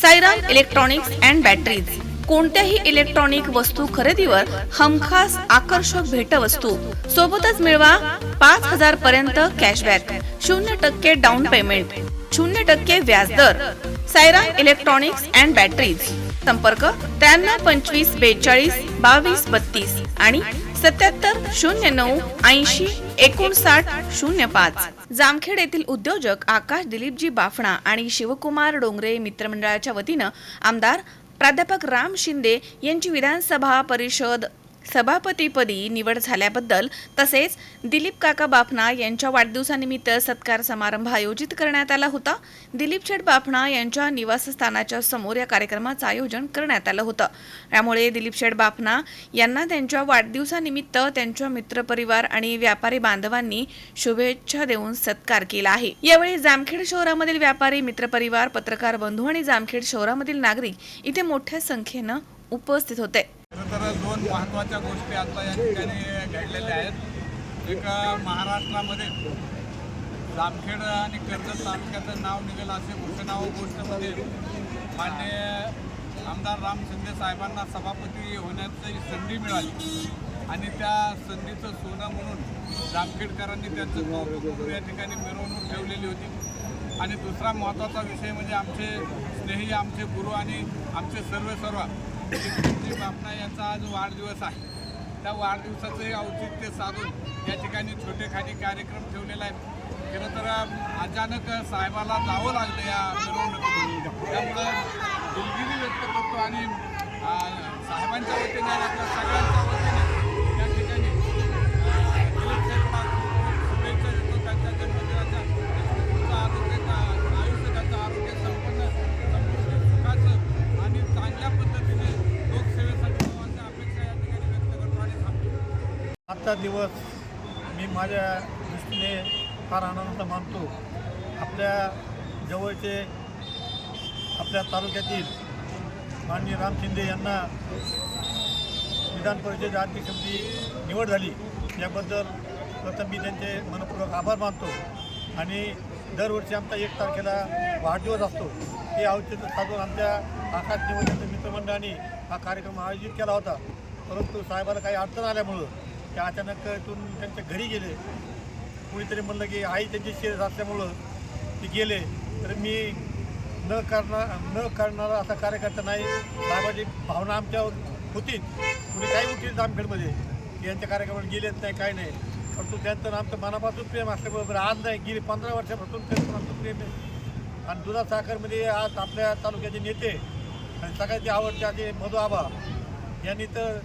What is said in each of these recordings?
Sairam electronics and batteries. कोणत्याही electronic वस्तू खरेदीवर हमखास आकर्षक भेटवस्तू. सोबतच मिळवा पाच हजार पर्यंत कॅशबॅक. शून्य टक्के डाऊन पेमेंट शून्य टक्के व्याजदर सायराम इलेक्ट्रॉनिक्स अँड बॅटरीज. संपर्क त्र्याण्णव पंचवीस बेचाळीस बावीस बत्तीस आणि सत्याहत्तर शून्य नऊ ऐंशी एकोणसाठ शून्य पाच. जामखेड येथील उद्योजक आकाश दिलीपजी बाफणा आणि शिवकुमार डोंगरे मित्रमंडळाच्या वतीनं आमदार प्राध्यापक राम शिंदे यांची विधानसभा परिषद सभापतीपदी निवड झाल्याबद्दल तसेच दिलीप काका बाफना यांच्या वाढदिवसानिमित्त सत्कार समारंभ आयोजित करण्यात आला होता. दिलीप शेठ बाफना यांच्या निवासस्थानाच्या समोर या कार्यक्रमाचं आयोजन करण्यात आलं होतं. त्यामुळे दिलीप शेठ बाफना यांना त्यांच्या वाढदिवसानिमित्त त्यांच्या मित्रपरिवार आणि व्यापारी बांधवांनी शुभेच्छा देऊन सत्कार केला आहे. यावेळी जामखेड शहरामधील व्यापारी मित्रपरिवार पत्रकार बंधू आणि जामखेड शहरामधील नागरिक इथे मोठ्या संख्येनं उपस्थित होते. तर दोन महत्त्वाच्या गोष्टी आता या ठिकाणी घडलेल्या आहेत. एक महाराष्ट्रामध्ये जामखेड आणि कर्जत तालुक्याचं नाव निघेल असे घोषणाव गोष्टीमध्ये मान्य आमदार राम शिंदे साहेबांना सभापती होण्याची संधी मिळाली. आणि त्या संधीचं सोनं म्हणून जामखेडकरांनी त्यांचं कौतुक करून या ठिकाणी मिरवणूक ठेवलेली होती. आणि दुसरा महत्त्वाचा विषय म्हणजे आमचे स्नेही आमचे गुरु आणि आमचे सर्व सर्व श्री बापना यांचा आज वाढदिवस आहे. त्या वाढदिवसाचंही औचित्य साधून या ठिकाणी छोटेखानी कार्यक्रम ठेवलेला आहे. खरं तर अचानक साहेबाला जावं लागलं या मिरवणुकीत त्यामुळं दिलगिरी व्यक्त करतो आणि साहेबांच्या वतीने आपल्या सगळ्यांचा आजचा दिवस मी माझ्या दृष्टीने फार आनंद मानतो. आपल्या जवळचे आपल्या तालुक्यातील माननीय राम शिंदे यांना विधान परिषद अध्यक्षपदी निवड झाली याबद्दल प्रथम मी त्यांचे मनपूर्वक आभार मानतो. आणि दरवर्षी आमचा एक तारखेला वाढदिवस असतो. हे औचित्य साधून आमच्या आकाश निवडण्याच्या मित्रमंडळाने हा कार्यक्रम आयोजित केला होता. परंतु साहेबाला काही अडचण आल्यामुळं ते अचानक इथून त्यांच्या घरी गेले. कुणीतरी म्हणलं की आई त्यांची शेत असल्यामुळं ते गेले. तर मी न करणार न करणारा असा कार्यकर्ता नाही. साहेबाची भावना आमच्यावर होती. कुणी काही उठली जामखेडमध्ये. की यांच्या कार्यक्रमाला गेलेच नाही काय नाही. परंतु त्यांचं आमचं मनापासून प्रेम असल्याबरोबर आज नाही गेली पंधरा वर्षापासून त्यांचं आमचं प्रेम आहे. आणि दुधा साखरमध्ये आज आपल्या तालुक्याचे नेते आणि सगळ्याचे आवडते आधी मधुआबा यांनी तर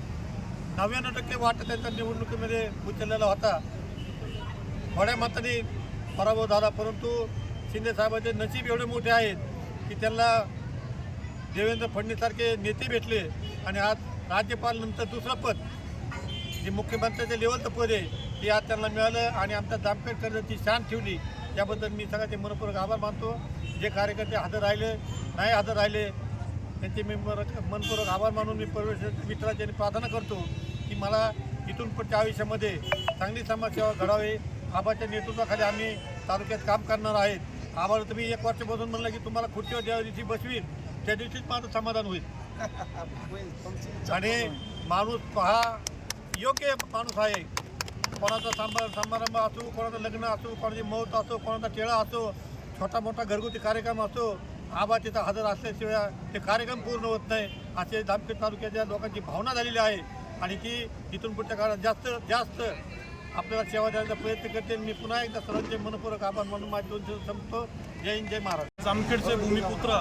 नव्याण्णव टक्के वाटा त्यांच्या निवडणुकीमध्ये उचललेला होता. थोड्या मताने पराभव झाला परंतु शिंदेसाहेबांचे नशीब एवढे मोठे आहेत की त्यांना देवेंद्र फडणवीससारखे नेते भेटले आणि आज राज्यपाल नंतर दुसरं पद जे मुख्यमंत्र्याच्या लेवलचं पद आहे ते आज त्यांना मिळालं आणि आमच्या जामखेड कर्जाची शान ठेवली. त्याबद्दल मी सगळ्याचे मनपूर्वक आभार मानतो. जे कार्यकर्ते हजर राहिले नाही हजर राहिले त्यांचे मी मन- मनपूर्वक आभार मानून मी परमेश्वर मित्राची प्रार्थना करतो की मला इथून पुढच्या आयुष्यामध्ये चांगली समाजसेवा घडावी. आबाच्या नेतृत्वाखाली आम्ही तालुक्यात काम करणार आहेत. आबाला तुम्ही एक वर्षापासून म्हणलं की तुम्हाला खुर्चीवर ज्या दिवशी बसवील त्या दिवशीच माझं समाधान होईल. आणि माणूस हा योग्य माणूस आहे. कोणाचा सांभार समारंभ असो कोणाचं लग्न असो कोणाची मौत असो कोणाचा टेळा असो छोटा मोठा घरगुती कार्यक्रम असो आबा तिथं हजर असल्याशिवाय ते कार्यक्रम पूर्ण होत नाही. असे जामखेड तालुक्याच्या लोकांची भावना झालेली आहे. आणि ती इथून पुढच्या काळात जास्त जास्त आपल्याला सेवा देण्याचा प्रयत्न करते. मी पुन्हा एकदा सर्वांचे मनपूर्वक आभार म्हणून माझे दोन संपतो. जय हिंद जय महाराज जामखेडचे भूमिपुत्र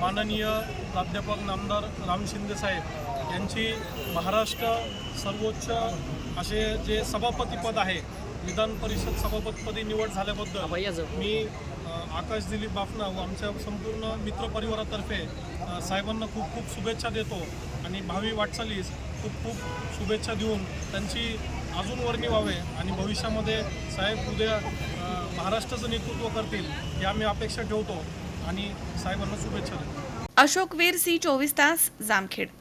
माननीय प्राध्यापक नामदार राम शिंदे साहेब यांची महाराष्ट्र सर्वोच्च असे जे सभापतीपद आहे विधान परिषद सभापतीपदी निवड झाल्याबद्दल मी आकाश दिलीप बाफना व आमच्या संपूर्ण मित्रपरिवारातर्फे साहेबांना खूप खूप शुभेच्छा देतो आणि भावी वाटचालीस खूप खूप शुभेच्छा देऊन त्यांची अजून वर्णी व्हावे आणि भविष्यामध्ये साहेब उद्या महाराष्ट्राचं नेतृत्व करतील ही आम्ही अपेक्षा ठेवतो आणि साहेबांना शुभेच्छा देतो. अशोक वीर सी चोवीस तास जामखेड.